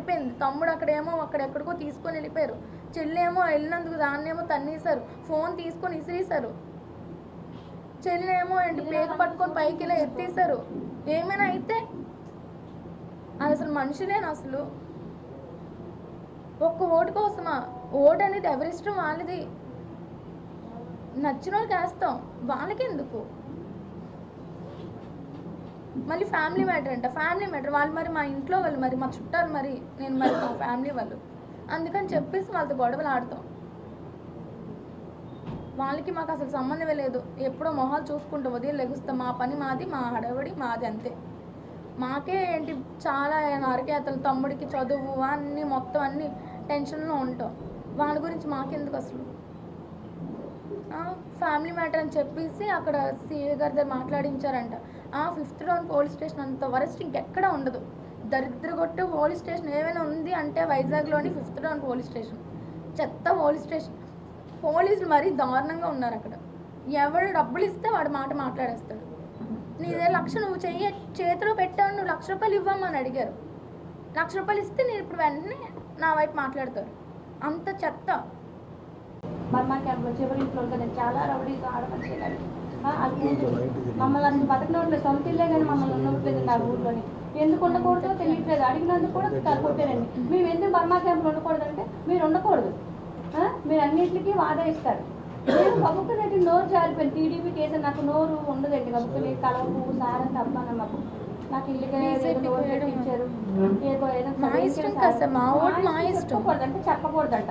పడిపోయింది తమ్ముడు అక్కడేమో అక్కడెక్కడికో తీసుకొని వెళ్ళిపోయారు. చెల్లెమో వెళ్ళినందుకు దాన్నేమో తన్నేశారు. ఫోన్ తీసుకొని ఇసిరేశారు చెల్లెమో ఏంటి పేక పట్టుకొని పైకి ఇలా ఎత్తేసారు ఏమైనా అయితే అది అసలు మనుషులేనా అసలు? ఒక్క ఓటు కోసమా? ఓటు అనేది ఎవరిష్టం వాళ్ళది? నచ్చిన వాళ్ళకి వేస్తాం. వాళ్ళకి ఎందుకు మళ్ళీ ఫ్యామిలీ మ్యాటర్ అంట. Family matter. వాళ్ళు మరి మా ఇంట్లో వాళ్ళు మరి మా చుట్టాలు మరి నేను మరి మా ఫ్యామిలీ వాళ్ళు. అందుకని చెప్పేసి వాళ్ళతో గొడవలు ఆడతాం. వాళ్ళకి మాకు అసలు సంబంధమే లేదు. ఎప్పుడో మొహాలు చూసుకుంటాం ఉదయం లెగుస్తాం. మా పని మాది మా హడవడి మాది అంతే. మాకే ఏంటి చాలా నరకేతలు తమ్ముడికి చదువు అన్నీ మొత్తం అన్ని టెన్షన్లో ఉంటాం. వాళ్ళ గురించి మాకెందుకు అసలు? ఫ్యామిలీ మ్యాటర్ అని చెప్పేసి అక్కడ సిఏ గారి దగ్గర మాట్లాడించారంట. ఆ ఫిఫ్త్ టౌన్ పోలీస్ స్టేషన్ అంత వరస్ట్ ఇంకెక్కడ ఉండదు. దరిద్రగొట్టు పోలీస్ స్టేషన్ ఏమైనా ఉంది అంటే వైజాగ్లోని ఫిఫ్త్ టౌన్ పోలీస్ స్టేషన్. చెత్త పోలీస్ స్టేషన్. పోలీసులు మరీ దారుణంగా ఉన్నారు అక్కడ. ఎవడు డబ్బులు ఇస్తే వాడు మాట మాట్లాడేస్తాడు. నీదే లక్ష నువ్వు చెయ్యి చేతిలో పెట్టావు నువ్వు లక్ష రూపాయలు ఇవ్వమని అడిగారు. లక్ష రూపాయలు ఇస్తే నేను ఇప్పుడు వెంటనే నా వైపు మాట్లాడతారు. అంత చెత్త. మరి మాకు చివరి ఇంట్లో చాలా రౌడీస్ ఆడమని మమ్మల్ని అసలు బతకనట్లేదు సొంత ఇల్లే కానీ మమ్మల్ని ఉండట్లేదు నా ఊర్లోని. ఎందుకు ఉండకూడదో తెలియట్లేదు. అడిగినందుకు కూడా కొట్టారండి మేము ఎందుకు బర్మా క్యాంప్లో ఉండకూడదు అంటే మీరు ఉండకూడదు. ఆ? మీరు అన్నింటికి వాదా ఇస్తారు. నేను గబుక్కునట్టు నోరు జారిపోయింది. టీడీపీ కేసు నాకు నోరు ఉండదండి. గబుక్కుని కలవు సారం తప్పన మాకు. నాకు ఇల్లుగా. పెట్టించారు. ఏదో ఏదో మా ఇష్టం కదా సార్, మా ఓటు మా ఇష్టం. చెప్పకూడదంటే చెప్పకూడదంట.